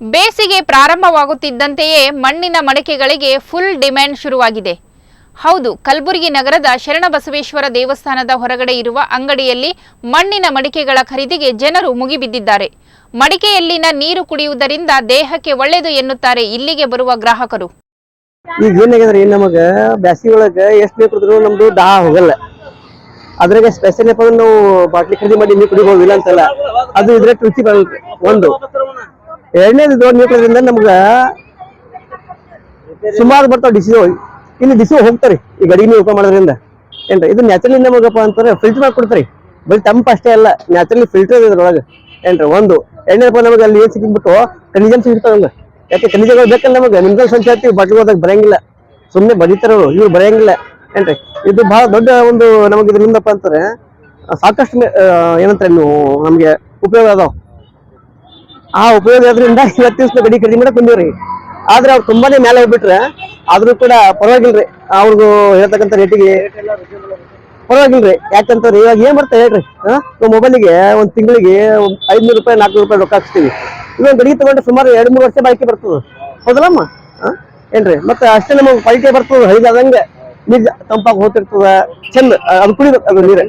ಬೇಸಿಗೆ ಪ್ರಾರಂಭವಾಗುತ್ತಿದ್ದಂತೆಯೇ ಮಣ್ಣಿನ ಮಡಿಕೆಗಳಿಗೆ full demand ಶುರುವಾಗಿದೆ. ಹೌದು, ಕಲಬುರಗಿ ನಗರದ ಶರಣಬಸವೇಶ್ವರ ದೇವಸ್ಥಾನದ ಹೊರಗಡೆ ಇರುವ ಅಂಗಡಿಯಲ್ಲಿ ಮಣ್ಣಿನ ಮಡಿಕೆಗಳ ಖರೀದಿಗೆ ಜನರು ಮುಗಿಬಿದ್ದಿದ್ದಾರೆ. ಮಡಿಕೆಯಲ್ಲಿನ ನೀರು ಕುಡಿಯುವುದರಿಂದ ದೇಹಕ್ಕೆ ಒಳ್ಳೆಯದು ಎನ್ನುತ್ತಾರೆ ಇಲ್ಲಿಗೆ ಬರುವ ಗ್ರಾಹಕರು. ಈಗ ಏನಾಗ್ಯದ್ರಿ ನಮಗೆ ಬ್ಯಾಸಿಗೆ ಒಳಗ ಎಷ್ಟು ಬೇಕು ನಮ್ದು ದಾಹ ಹೋಗಲ್ಲ. ಅದ್ರಾಗ ಸ್ಪೆಷಲ್ ನಾವು ಬಾಟ್ಲಿ ಖರೀದಿ ಮಾಡಿ ನೀರು ಕುಡಿಬಹುದು ಅಂತಲ್ಲ. ಅದು ಇದ್ರೆ ಬರಲ್ರಿ ಒಂದು. ಎರಡನೇದು ಕುಡಿದ್ರಿಂದ ನಮ್ಗ ಸುಮಾರು ಬರ್ತಾವ ಡಿಸೀಸ್ ಇಲ್ಲಿ ಡಿಸೀಸ್ ಹೋಗ್ತಾರೆ. ಈ ಗಡಿ ನೀವು ಉಪ ಮಾಡೋದ್ರಿಂದ. ಏನ್ರಿ? ಇದು ನ್ಯಾಚುರಲಿ ನಮಗಪ್ಪ ಅಂತಂದ್ರೆ ಫಿಲ್ಟರ್ ಮಾಡಿ ಕೊಡ್ತಾರಿ. ಬರೀ ತಂಪ ಅಷ್ಟೇ ಅಲ್ಲ ನ್ಯಾಚುರಲಿ ಫಿಲ್ಟರ್ ಇದ್ರೊಳಗೆ ಏನ್ರಿ? ಒಂದು ಎರಡನೇಪ್ಪ ನಮಗೆ ಅಲ್ಲಿ ಏನ್ ಸಿಕ್ಕಿಬಿಟ್ಟು ಖನಿಜಾಂಶ ಸಿಗ್ತಾವ ನಮ್ಗೆ. ಯಾಕೆ ಖನಿಜಗಳು ಬೇಕಲ್ಲ ನಮಗೆ? ನಿಮ್ಗೆ ಸಂಚಾರತಿ ಬಾಟ್ಲಿ ಹೋದಾಗ ಬರಂಗಿಲ್ಲ. ಸುಮ್ಮನೆ ಬರೀತಾರ ಇವ್ರು ಬರೆಯಂಗಿಲ್ಲ ಏನ್ರಿ? ಇದು ಬಹಳ ದೊಡ್ಡ ಒಂದು ನಮಗೆ ಇದರಿಂದಪ್ಪ ಅಂತಾರೆ ಸಾಕಷ್ಟು ಏನಂತಾರೆ ನೀವು ನಮಗೆ ಉಪಯೋಗ ಅದಾವ. ಆ ಉಪಯೋಗ ಆದ್ರಿಂದ ಇವತ್ತಿನ ಗಡಿ ಖರೀದಿ ಮಾಡಕ್ ಬಂದಿವ್ರಿ. ಆದ್ರೆ ಅವ್ರು ತುಂಬಾನೇ ಮೇಲೆ ಹೋಗ್ಬಿಟ್ರೆ ಆದ್ರೂ ಕೂಡ ಪರವಾಗಿಲ್ರಿ. ಅವ್ರಿಗೂ ಹೇಳ್ತಕ್ಕಂಥ ರೇಟಿಗೆ ಪರವಾಗಿಲ್ರಿ. ರೀ ಇವಾಗ ಏನ್ ಬರ್ತಾ ಹೇಳ್ರಿ? ಮೊಬೈಲಿಗೆ ಒಂದ್ ತಿಂಗಳಿಗೆ ಐದ್ನೂರು ರೂಪಾಯಿ, ನಾಲ್ಕುನೂರು ರೂಪಾಯಿ ರೊಕ್ಕ ಹಾಕ್ಸ್ತೀವಿ. ಇವಾಗ ಗಡಿಗೆ ತಗೊಂಡ್ರೆ ಸುಮಾರು ಎರಡು, ಮೂರು ವರ್ಷ ಬಾಕಿ ಬರ್ತದ. ಹೌದಲ್ಲಮ್ಮ? ಏನ್ರಿ? ಮತ್ತೆ ಅಷ್ಟೇ ನಮಗೆ ಕ್ವಾಲಿಟಿ ಬರ್ತದ ಹೈದಾದಂಗೆ ನೀರ್ ತಂಪಾಗಿ ಹೋಗ್ತಿರ್ತದ, ಚಂದ ಅದು ಕುಡಿಬೇಕು ಅದು ನೀರು.